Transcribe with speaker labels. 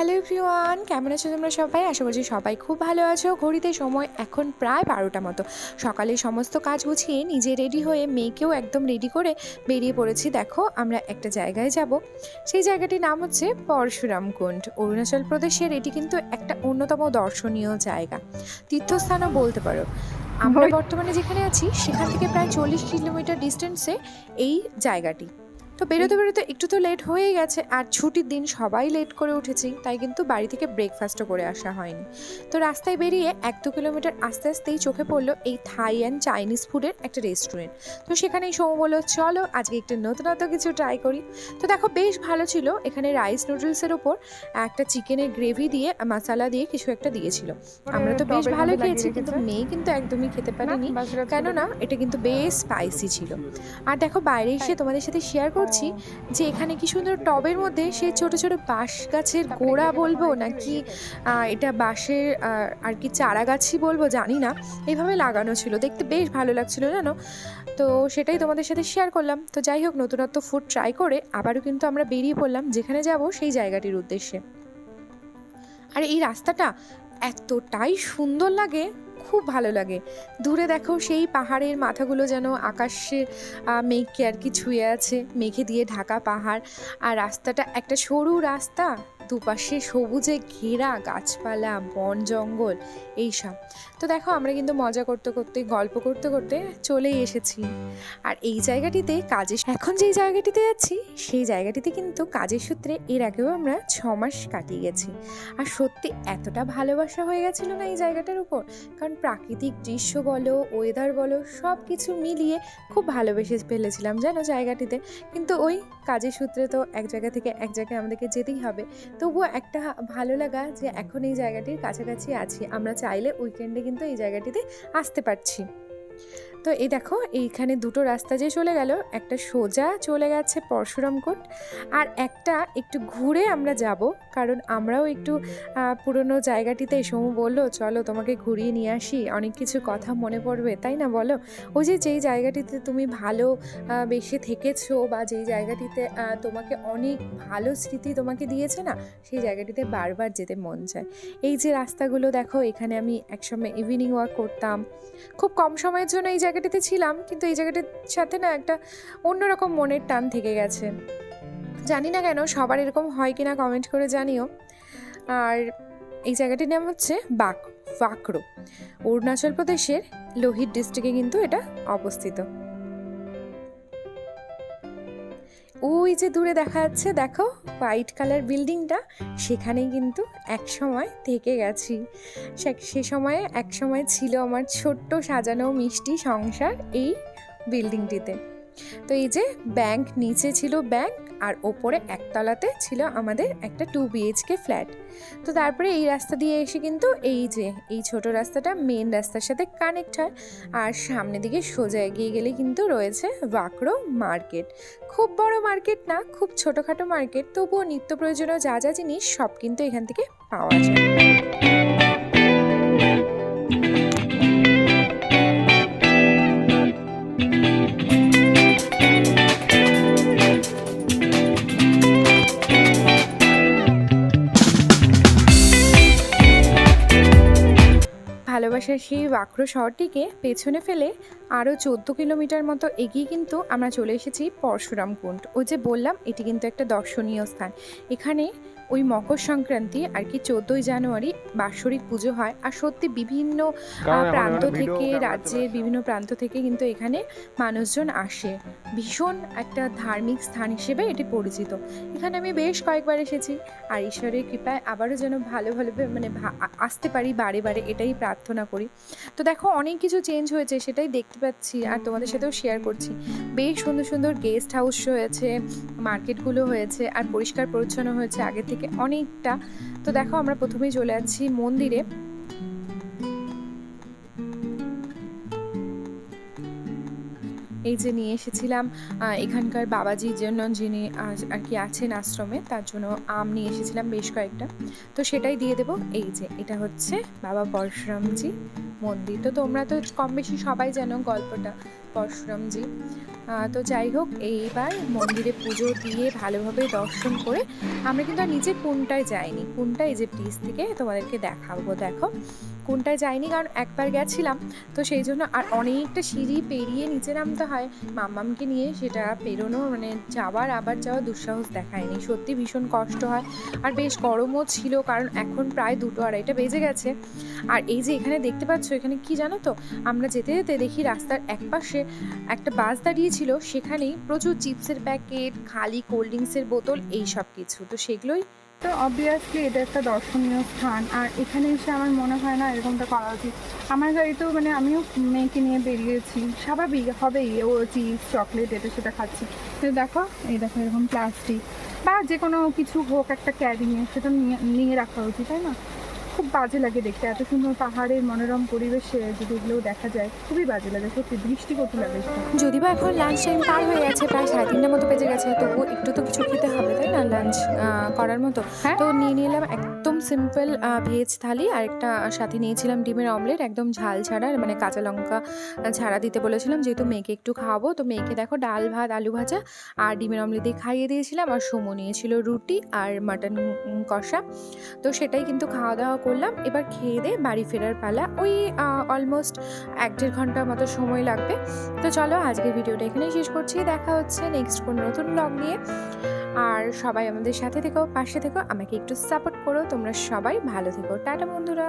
Speaker 1: Hello everyone কেমন আছো তোমরা সবাই? আশা করছি সবাই খুব ভালো আছো। ঘড়িতে সময় এখন প্রায় বারোটা মতো। সকালে সমস্ত কাজ গুছিয়ে নিজে রেডি হয়ে মেয়েকেও একদম রেডি করে বেরিয়ে পড়েছি। দেখো আমরা একটা জায়গায় যাব। সেই জায়গাটির নাম হচ্ছে পরশুরাম কুণ্ড। অরুণাচল প্রদেশের এটি কিন্তু একটা অন্যতম দর্শনীয় জায়গা। তীর্থস্থানও বলতে পারো। আমরা বর্তমানে যেখানে আছি সেখান থেকে প্রায় চল্লিশ কিলোমিটার ডিস্টেন্সে এই জায়গাটি। তো বেরোতে বেরোতে একটু তো লেট হয়েই গেছে আর ছুটির দিন সবাই লেট করে উঠেছি তাই কিন্তু বাড়ি থেকে ব্রেকফাস্টও করে আসা হয়নি। তো রাস্তায় বেরিয়ে এক দু কিলোমিটার আস্তে আস্তেই চোখে পড়ল এই থাই অ্যান্ড চাইনিজ ফুডের একটা রেস্টুরেন্ট তো সেখানেই সৌম বলল চলো আজকে একটু নতুনত্ব কিছু ট্রাই করি। তো দেখো বেশ ভালো ছিল এখানে রাইস নুডলসের ওপর একটা চিকেনের গ্রেভি দিয়ে মশলা দিয়ে কিছু একটা দিয়েছিল। আমরা তো বেশ ভালো খেয়েছি কিন্তু মেয়ে কিন্তু একদমই খেতে পারেনি। কেননা এটা কিন্তু বেশ স্পাইসি ছিল। আর দেখো বাইরে এসে তোমাদের সাথে শেয়ার করছি, যে এখানে কি সুন্দর টবের মধ্যে সে ছোট ছোট বাঁশ গাছের গোড়া বলব নাকি এটা বাঁশের আর কি চারা গাছই বলব জানি না এইভাবে লাগানো ছিল। দেখতে বেশ ভালো লাগছিল জানো? তো সেটাই তোমাদের সাথে শেয়ার করলাম। তো যাই হোক, নতুনত্ব ফুড ট্রাই করে আবারও কিন্তু আমরা বেরিয়ে পড়লাম যেখানে যাব সেই জায়গাটির উদ্দেশ্যে। আর এই রাস্তাটা এতটাই সুন্দর লাগে খুব ভালো লাগে। দূরে দেখো সেই পাহাড়ের মাথাগুলো যেন আকাশে মেঘকে আর কি ছুঁয়ে আছে। মেঘে দিয়ে ঢাকা পাহাড়। আর রাস্তাটা একটা সরু রাস্তা। দুপাশে সবুজে ঘেরা গাছপালা, বন, জঙ্গল, এইসব। তো দেখো, আমরা কিন্তু মজা করতে করতে, গল্প করতে করতে চলেই এসেছি। আর এই জায়গাটিতে কাজে এখন যেই জায়গাটিতে যাচ্ছি সেই জায়গাটিতে কিন্তু কাজের সূত্রে এর আগেও আমরা ছ মাস কাটিয়ে গেছি। আর সত্যি এতটা ভালোবাসা হয়ে গেছিল না এই জায়গাটার উপর? কারণ প্রাকৃতিক দৃশ্য বলো ওয়েদার বলো সব কিছু মিলিয়ে খুব ভালোবেসে ফেলেছিলাম, জানো জায়গাটিতে। কিন্তু ওই কাজের সূত্রে তো এক জায়গা থেকে এক জায়গায় আমাদেরকে যেতেই হবে। তবুও একটা ভালো লাগা যে এখন এই জায়গাটির কাছাকাছি আছি। আমরা চাইলে উইকেন্ডে কিন্তু এই জায়গাটিতে আসতে পারছি। তো এই দেখো, এইখানে দুটো রাস্তা যে চলে গেল, একটা সোজা চলে গেছে পরশুরামকোট আর একটা একটু ঘুরে আমরা যাব, কারণ আমরাও একটু পুরনো জায়গাটিতে সমু বলল, চলো তোমাকে ঘুরিয়ে নিয়ে আসি, অনেক কিছু কথা মনে পড়বে। তাই না বলো? ওই যে যেই জায়গাটিতে তুমি ভালো বেশি থেকেছো বা যেই জায়গাটিতে তোমাকে অনেক ভালো স্মৃতি তোমাকে দিয়েছে না, সেই জায়গাটিতে বারবার যেতে মন চায়। এই যে রাস্তাগুলো দেখো, এখানে আমি একসময় ইভিনিং ওয়াক করতাম। খুব কম সময়ের জন্য এই জায়গাটিতে ছিলাম, কিন্তু এই জায়গাটির সাথে না একটা অন্যরকম মনের টান থেকে গেছে। জানি না কেন সবার এরকম হয় কিনা কমেন্ট করে জানিও। আর এই জায়গাটির নাম হচ্ছে বাক, বাকরো। অরুণাচল প্রদেশের লোহিত ডিস্ট্রিক্টে কিন্তু এটা অবস্থিত। ওই যে দূরে দেখা যাচ্ছে, দেখো হোয়াইট কালার বিল্ডিংটা সেখানে কিন্তু এক সময় থেকে গেছি। সে- সময়ে, এক সময় ছিল আমার ছোট্ট সাজানো মিষ্টি সংসার এই বিল্ডিংটিতে তো এই যে ব্যাংক নিচে ছিল ব্যাংক আর ওপরে একতলাতে ছিল আমাদের একটা টু বিএইচকে ফ্ল্যাট তো তারপরে এই রাস্তা দিয়ে এসে কিন্তু এই যে, এই ছোট রাস্তাটা মেন রাস্তার সাথে কানেক্ট হয়। আর সামনে দিকে সোজা এগিয়ে গেলে কিন্তু রয়েছে বাঁকড়ো মার্কেট খুব বড় মার্কেট না, খুব ছোটোখাটো মার্কেট তবুও নিত্য প্রয়োজনীয় যা যা জিনিস সব কিন্তু এখান থেকে পাওয়া যায়। ভালোবাসার সেই বাঁকড়ো শহরটিকে পেছনে ফেলে আরও চোদ্দ কিলোমিটার মতো এগিয়ে কিন্তু আমরা চলে এসেছি পরশুরাম কুণ্ড। ওই যে বললাম, এটি কিন্তু একটা দর্শনীয় স্থান। এখানে ওই মকর সংক্রান্তি আর কি চোদ্দই জানুয়ারি বাৎসরিক পুজো হয়। আর সত্যি বিভিন্ন প্রান্ত থেকে রাজ্যের বিভিন্ন প্রান্ত থেকে কিন্তু এখানে মানুষজন আসে। ভীষণ একটা ধার্মিক স্থান হিসেবে এটি পরিচিত। এখানে আমি বেশ কয়েকবার এসেছি। আর ঈশ্বরের কৃপায় আবারও যেন ভালো ভালো মানে আসতে পারি বারে বারে এটাই প্রার্থনা করি। তো দেখো অনেক কিছু চেঞ্জ হয়েছে সেটাই দেখতে পাচ্ছি আর তোমাদের সাথেও শেয়ার করছি। বেশ সুন্দর সুন্দর গেস্ট হাউস হয়েছে মার্কেটগুলো হয়েছে আর পরিষ্কার পরিচ্ছন্ন হয়েছে আগে থেকে অনেকটা। তো দেখো আমরা প্রথমেই চলে যাচ্ছি মন্দিরে। এই যে নিয়ে এসেছিলাম এখানকার বাবাজির জন্য যিনি আর কি আছেন আশ্রমে, তার জন্য আম নিয়ে এসেছিলাম বেশ কয়েকটা। তো সেটাই দিয়ে দেবো। এই যে এটা হচ্ছে বাবা পরশুরামজি মন্দির। তো তোমরা তো কম বেশি সবাই জানো গল্পটা, পরশুরামজি। তো যাই হোক এইবার মন্দিরে পুজো দিয়ে ভালোভাবে দর্শন করে আমরা কিন্তু আর নিচে কোনটায় যাইনি কোনটা এই যে ব্রিজ থেকে তোমাদেরকে দেখাবো দেখো। কোনটায় যাইনি, কারণ একবার গেছিলাম, তো সেই জন্য আর অনেকটা সিঁড়ি পেরিয়ে নিচে নামতে হয়। মাম্মামকে নিয়ে সেটা পেরোনো মানে যাওয়ার আবার যাওয়ার দুঃসাহস দেখায়নি। সত্যি ভীষণ কষ্ট হয়। আর বেশ গরমও ছিল, কারণ এখন প্রায় দুটো আড়াইটা বেজে গেছে। আর এই যে এখানে দেখতে পাচ্ছ, এখানে কি জানো তো, আমরা যেতে যেতে দেখি রাস্তার একপাশে একটা বাস দাঁড়িয়েছিল সেখানেই প্রচুর চিপসের প্যাকেট, খালি কোল্ড ড্রিঙ্কসের বোতল, এই সব কিছু। তো সেগুলোই
Speaker 2: তো অবভিয়াসলি এটা একটা দর্শনীয় স্থান। আর এখানে এসে আমার মনে হয় না এরকমটা করা উচিত। আমার গাড়িতেও মানে আমিও মেয়েকে নিয়ে বেরিয়েছি। স্বাভাবিক, হবেই। ও চিপস, চকলেট, এটা সেটা খাচ্ছি। কিন্তু দেখো, এই দেখো এরকম প্লাস্টিক বা যে কোনো কিছু হোক একটা ক্যারিংয়ে সেটা নিয়ে নিয়ে রাখা উচিত, তাই না? খুব বাজে লাগে দেখতে। এত সুন্দর পাহাড়ের মনোরম পরিবেশে যদি এগুলোও দেখা যায় খুবই বাজে লাগে সত্যি দৃষ্টিকটু লাগে।
Speaker 1: যদি বা এখন লাঞ্চ টাইম পার হয়ে গেছে প্রায় সাড়ে তিনটার মতো বেজে গেছে তবু একটু তো কিছু খেতে হবে তাই না লাঞ্চ করার মতো?
Speaker 2: হ্যাঁ।
Speaker 1: তো নিয়ে নিলাম একদম সিম্পল ভেজ থালি আর একটা সাথে নিয়েছিলাম ডিমের অমলেট একদম ঝাল ছাড়া মানে কাঁচা লঙ্কা ছাড়া দিতে বলেছিলাম যেহেতু মেয়েকে একটু খাওয়াবো। তো মেয়েকে দেখো ডাল ভাত আলু ভাজা আর ডিমের অমলেট দিয়ে খাইয়ে দিয়েছিলাম আর সুমো নিয়েছিল রুটি আর মাটন কষা। তো সেটাই কিন্তু খাওয়া দাওয়া করলাম। এবার খেয়ে দিয়ে বাড়ি ফেরার পালা। ওই অলমোস্ট এক দেড় ঘণ্টার মতো সময় লাগবে। তো চলো আজকের ভিডিওটা এখানেই শেষ করছি। দেখা হচ্ছে নেক্সট কোনো নতুন ব্লগ নিয়ে। আর সবাই আমাদের সাথে থেকো, পাশে থেকো। আমাকে একটু সাপোর্ট করো। তোমরা সবাই ভালো থেকো। টাটা বন্ধুরা।